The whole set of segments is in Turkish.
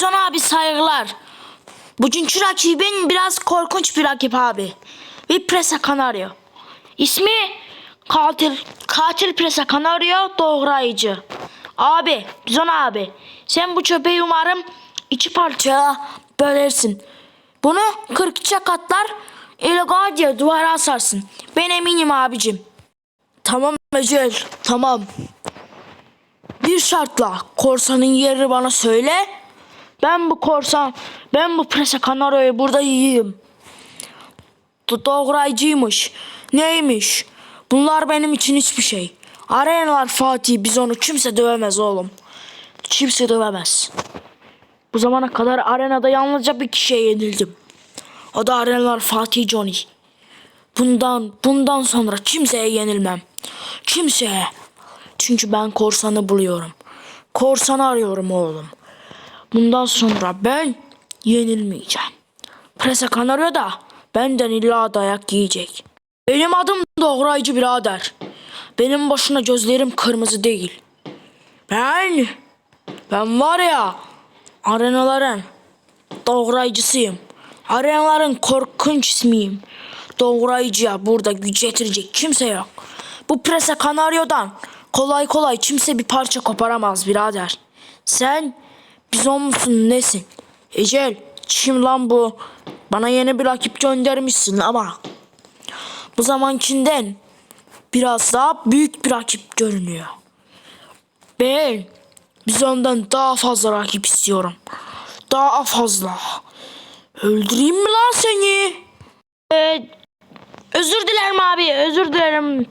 Bizon abi saygılar. Bugünkü rakibin biraz korkunç bir rakip abi. Bir Presa Canario. İsmi katil, katil Presa Canario doğrayıcı. Abi, Bizon abi. Sen bu çöpeği umarım iki parçaya bölersin. Bunu 42'ye katlar, illegal diye duvara asarsın. Ben eminim abicim. Tamam Ecel, tamam. Bir şartla korsanın yerini bana söyle. Ben bu korsan, ben bu prese kanaryoyu burada yiyeyim. Do- Doğrayıcıymış. Neymiş? Bunlar benim için hiçbir şey. Arenalar Fatih biz onu kimse dövemez oğlum. Kimse dövemez. Bu zamana kadar arenada yalnızca bir kişiye yenildim. O da arenalar Fatih Johnny. Bundan bundan sonra kimseye yenilmem. Kimseye. Çünkü ben korsanı buluyorum. Korsanı arıyorum oğlum. Bundan sonra ben yenilmeyeceğim. Prese kanarıyor da benden illa dayak yiyecek. Benim adım doğrayıcı birader. Benim başına gözlerim kırmızı değil. Ben, ben var ya arenaların doğrayıcısıyım. Arenaların korkunç ismiyim. Doğrayıcıya burada güç yetirecek kimse yok. Bu prese kanaryodan kolay kolay kimse bir parça koparamaz birader. Sen bizon musun nesin? Ecel kim lan bu? Bana yeni bir rakip göndermişsin ama bu zamankinden biraz daha büyük bir rakip görünüyor. Ben biz ondan daha fazla rakip istiyorum. Daha fazla. Öldüreyim mi lan seni? Ee, özür dilerim abi, özür dilerim.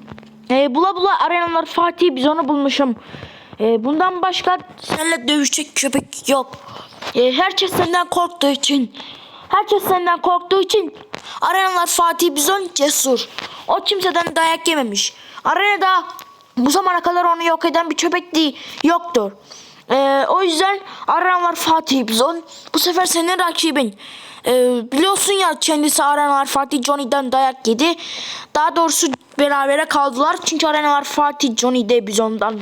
Ee, bula bula arenalar Fatih biz onu bulmuşum. Ee, bundan başka seninle dövüşecek köpek yok. Ee, herkes senden korktuğu için, herkes senden korktuğu için arenalar Fatih Bizon cesur. O kimseden dayak yememiş. Arenada bu zamana kadar onu yok eden bir köpek değil, yoktur. Ee, o yüzden arenalar Fatih Bizon bu sefer senin rakibin. Ee, biliyorsun ya kendisi arenalar Fatih Johnny'den dayak yedi. Daha doğrusu berabere kaldılar. Çünkü arenalar Fatih Johnny de Bizon'dan.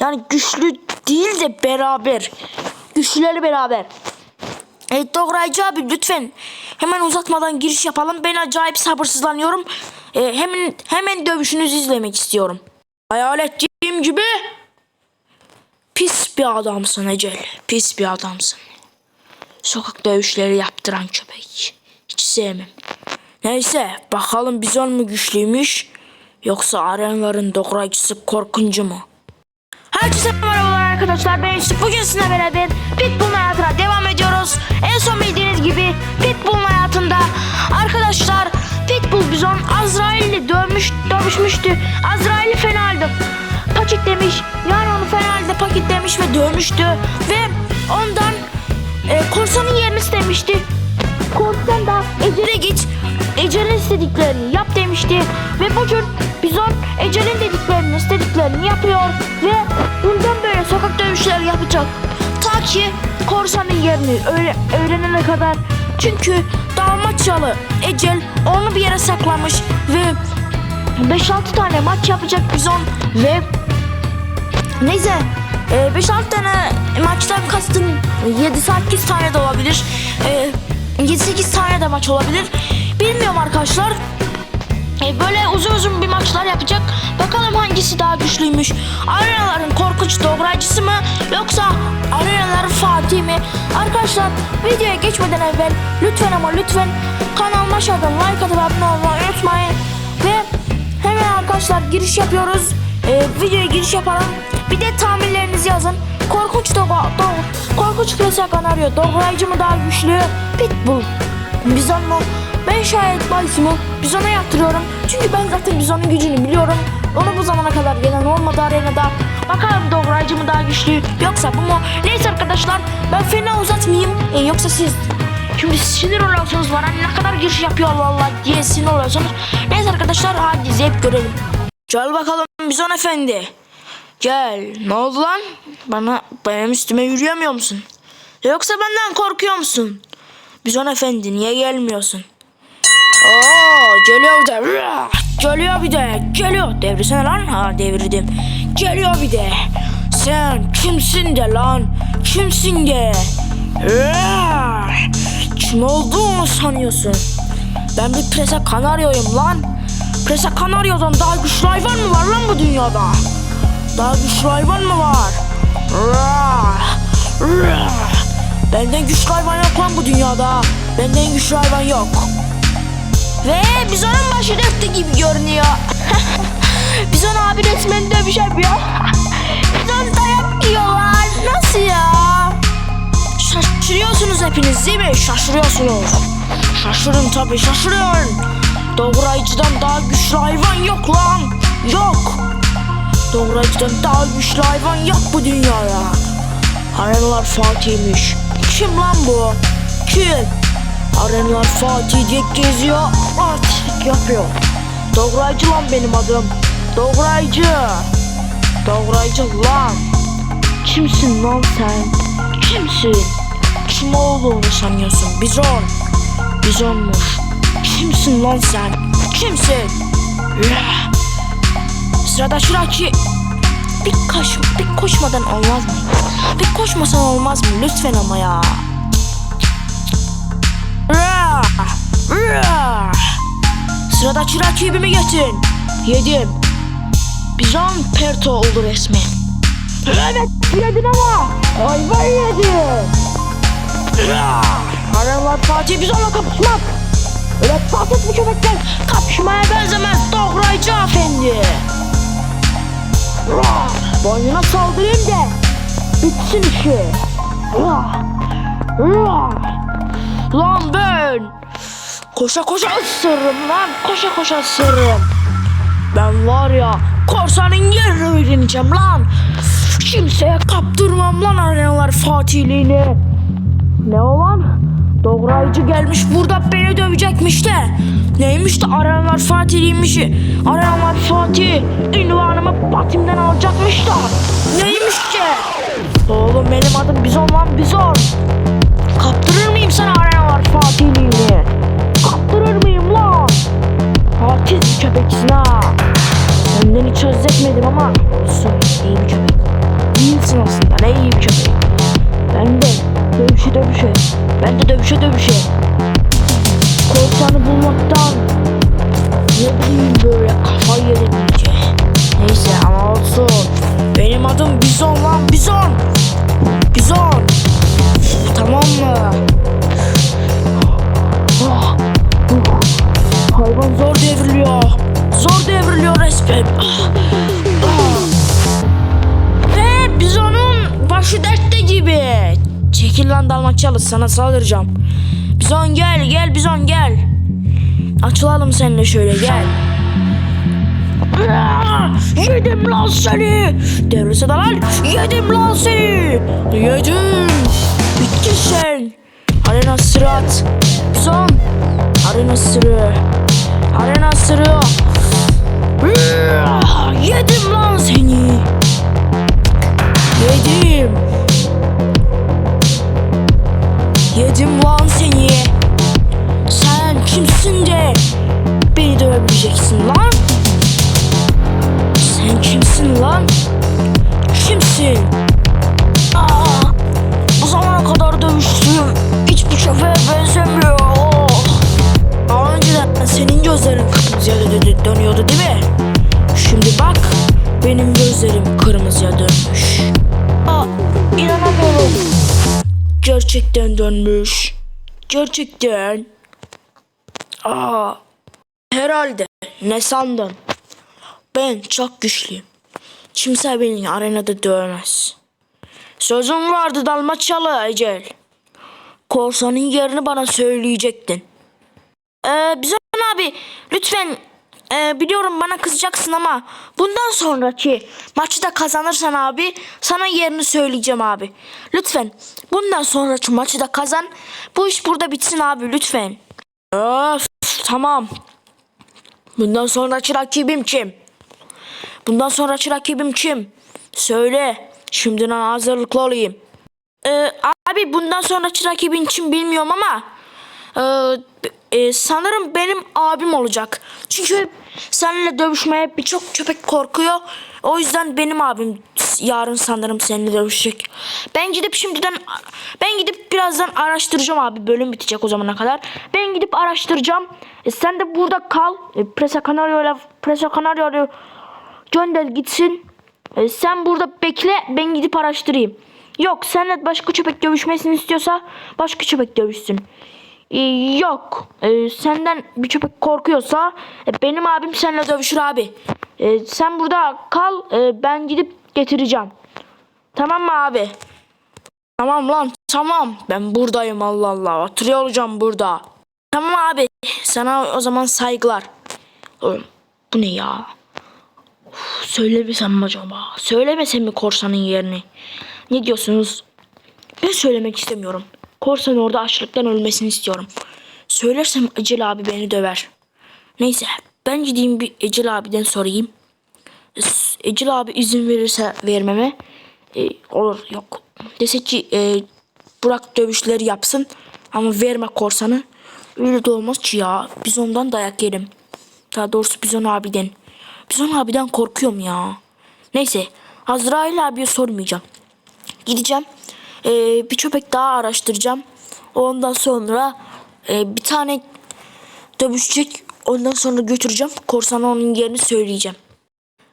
Yani güçlü değil de beraber. Güçlüleri beraber. Evet Doğrayıcı abi lütfen hemen uzatmadan giriş yapalım. Ben acayip sabırsızlanıyorum. Ee, hemen hemen dövüşünüzü izlemek istiyorum. Hayal ettiğim gibi pis bir adamsın Ecel. Pis bir adamsın. Sokak dövüşleri yaptıran köpek. Hiç sevmem. Neyse bakalım bizon mu güçlüymüş yoksa arenların doğrayıcısı korkuncu mu? Herkese merhabalar arkadaşlar ben Yusuf. Bugün sizinle beraber Pitbull'un hayatına devam ediyoruz. En son bildiğiniz gibi Pitbull'un hayatında arkadaşlar Pitbull bizon Azrail'i dövmüş, dövüşmüştü. Azrail'i fena halde paketlemiş. Yani onu fena halde paketlemiş ve dövmüştü. Ve ondan e, korsanın yerini istemişti. Korsan da Ecel'e git. Ecel'in istediklerini yap demişti. Ve bugün Bizon Ecel'in dediklerini istediklerini yapıyor. Ve bundan böyle sokak dövüşleri yapacak. Ta ki korsanın yerini öğre- öğrenene kadar. Çünkü Dalmaçyalı Ecel onu bir yere saklamış. Ve 5-6 tane maç yapacak Bizon. Ve Neyse e, 5-6 tane maçtan kastım 7-8 tane de olabilir. E, 7-8 tane de maç olabilir. Bilmiyorum arkadaşlar. E, böyle uzun uzun bir maçlar yapacak. Bakalım hangisi daha güçlüymüş. Arenaların korkunç doğrayıcısı mı yoksa arenaların Fatih mi? Arkadaşlar videoya geçmeden evvel lütfen ama lütfen kanalıma aşağıdan like atıp abone olmayı unutmayın. Ve hemen arkadaşlar giriş yapıyoruz. Ee, videoya giriş yapalım. Bir de tahminlerinizi yazın. Korkunç doğa, do, korkunç klasak arıyor. Doğrayıcı mı daha güçlü? Pitbull. Bizon mu? Ben şayet Baysim'i Bizon'a yaptırıyorum. Çünkü ben zaten Bizon'un gücünü biliyorum. Onu bu zamana kadar gelen olmadı arenada. Bakalım doğrayıcı mı daha güçlü yoksa bu mu? Neyse arkadaşlar ben fena uzatmayayım. Ee, yoksa siz Şimdi sinir oluyorsunuz bana ne kadar giriş yapıyor Allah Allah diye sinir oluyorsunuz. Neyse arkadaşlar hadi zevk görelim. Gel bakalım Bizon Efendi. Gel. Ne oldu lan? Bana benim üstüme yürüyemiyor musun? Yoksa benden korkuyor musun? Bizon Efendi niye gelmiyorsun? Oo geliyor bir de. Geliyor bir de. Geliyor. Devresene lan. Ha devirdim. Geliyor bir de. Sen kimsin de lan? Kimsin de? Eee, Kim olduğunu sanıyorsun? Ben bir presa kanaryoyum lan. Presa kanaryodan daha güçlü hayvan mı var lan bu dünyada? Daha güçlü hayvan mı var? Benden güçlü hayvan yok lan bu dünyada. Benden güçlü hayvan yok. Ve biz onun başı döktü gibi görünüyor. biz ona abi resmen dövüş biz onu dayak yiyorlar. Nasıl ya? Şaşırıyorsunuz hepiniz değil mi? Şaşırıyorsunuz. Şaşırın tabii şaşırın. Doğrayıcıdan daha güçlü hayvan yok lan. Yok. Doğrayıcıdan daha güçlü hayvan yok bu dünyada. Arenalar Fatih'miş. Kim lan bu? Kim? Arenalar Fatih diye geziyor. Artistik yapıyor. Doğrayıcı lan benim adım. Doğrayıcı. Doğrayıcı lan. Kimsin lan sen? Kimsin? Kim olduğunu sanıyorsun? Bizon. Bizonmuş. Kimsin lan sen? Kimsin? Yah. Sırada şuraki. Bir koş, bir koşmadan olmaz mı? Bir koşmasan olmaz mı? Lütfen ama ya. Rah! Sırada çırak mi getirin. Yedim. Bizon perto oldu resmen. Evet yedin ama. Ayva yedin. Aramlar Fatih bizonla kapışmak. Öyle Fatih bu köpekler kapışmaya benzemez doğrayıcı efendi. Boynuna saldırayım da bitsin işi. Lan ben koşa koşa ısırırım lan koşa koşa ısırırım. Ben var ya korsanın yerini öğreneceğim lan. Kimseye kaptırmam lan arenalar Fatihliğini. Ne olan? Doğrayıcı gelmiş burada beni dövecekmiş de. Neymiş de arenalar Fatih'liymiş. Arenalar Fatih ünvanımı Batim'den alacakmış da. Neymiş ki? Oğlum benim adım Bizon lan Bizon. 110 110 Tamam mı? Hayvan zor devriliyor. Zor devriliyor resmen. Ah, ah. Ve biz onun başı dertte gibi. Çekil lan dalmaçyalı sana saldıracağım. Bizon gel gel bizon gel. Açılalım seninle şöyle gel. Yedim lan seni. Devrilse de lan yedim lan seni. Yedim. Bittin sen. Arena sırat. Bizon. Arena sırrı. Arena sırrı. Gerçekten dönmüş. Gerçekten. Aa, herhalde. Ne sandın? Ben çok güçlüyüm. Kimse beni arenada dövemez. Sözüm vardı Dalmaçyalı Ecel. Korsanın yerini bana söyleyecektin. Ee, Bizon abi lütfen ee, biliyorum bana kızacaksın ama bundan sonraki maçı da kazanırsan abi sana yerini söyleyeceğim abi. Lütfen bundan sonraki maçı da kazan. Bu iş burada bitsin abi lütfen. Öf, tamam. Bundan sonraki rakibim kim? Bundan sonraki rakibim kim? Söyle. Şimdiden hazırlıklı olayım. Ee, abi bundan sonraki rakibin kim bilmiyorum ama ee, e, sanırım benim abim olacak. Çünkü seninle dövüşmeye birçok köpek korkuyor. O yüzden benim abim yarın sanırım seninle dövüşecek. Ben gidip şimdiden ben gidip biraz birazdan araştıracağım abi. Bölüm bitecek o zamana kadar. Ben gidip araştıracağım. E, sen de burada kal. E, Presa Canario'yla Presa Canario'yu gönder gitsin. E, sen burada bekle. Ben gidip araştırayım. Yok seninle başka köpek dövüşmesini istiyorsa başka köpek dövüşsün. E, yok. E, senden bir köpek korkuyorsa e, benim abim seninle dövüşür abi. E, sen burada kal. e, ben gidip getireceğim. Tamam mı abi? Tamam lan tamam. Ben buradayım Allah Allah. Oturuyor olacağım burada. Tamam abi. Sana o zaman saygılar. Oğlum bu ne ya? Uf, söylemesem mi acaba? Söylemesem mi korsanın yerini? Ne diyorsunuz? Ben söylemek istemiyorum. Korsan orada açlıktan ölmesini istiyorum. Söylersem Ecel abi beni döver. Neyse ben gideyim bir Ecel abiden sorayım. S- Ecel abi izin verirse vermeme e, olur yok. Dese ki e, Burak dövüşleri yapsın ama verme korsanı. Öyle de olmaz ki ya. Biz ondan dayak yerim. Daha doğrusu Bizon abiden. Bizon abiden korkuyorum ya. Neyse Azrail abiye sormayacağım. Gideceğim. E, bir köpek daha araştıracağım. Ondan sonra e, bir tane dövüşecek. Ondan sonra götüreceğim. Korsana onun yerini söyleyeceğim.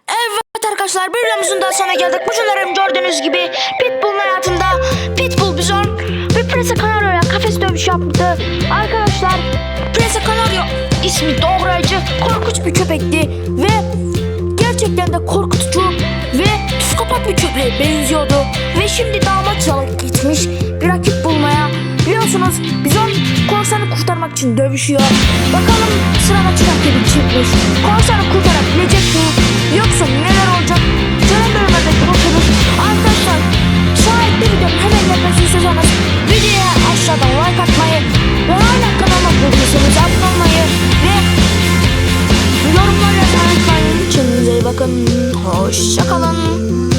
Evet arkadaşlar bir videomuzun daha sonuna geldik. Bugünlerim gördüğünüz gibi Pitbull'un hayatında Pitbull Bizon ve Presa Canario'ya kafes dövüşü yaptı. Arkadaşlar Presa Canario ismi doğrayıcı korkunç bir köpekti ve gerçekten de korkutucu ve psikopat bir köpeğe benziyordu. Ve şimdi damat çalıp gitmiş bir rakip bulmaya. Biliyorsunuz Bizon korsanı kurtarmak için dövüşüyor. Bakalım sırada çıkan bir çıkmış. Korsanı kurtarabilecek mi? Yoksa neler olacak? Gelen bölümlerde görüşürüz. Arkadaşlar şayet bir videonun hemen gelmesini istiyorsanız videoya aşağıdan like atmayı ve hala kanalıma değilseniz abone olmayı ve yorumlar yazmayı unutmayın. Kendinize iyi bakın. Hoşçakalın.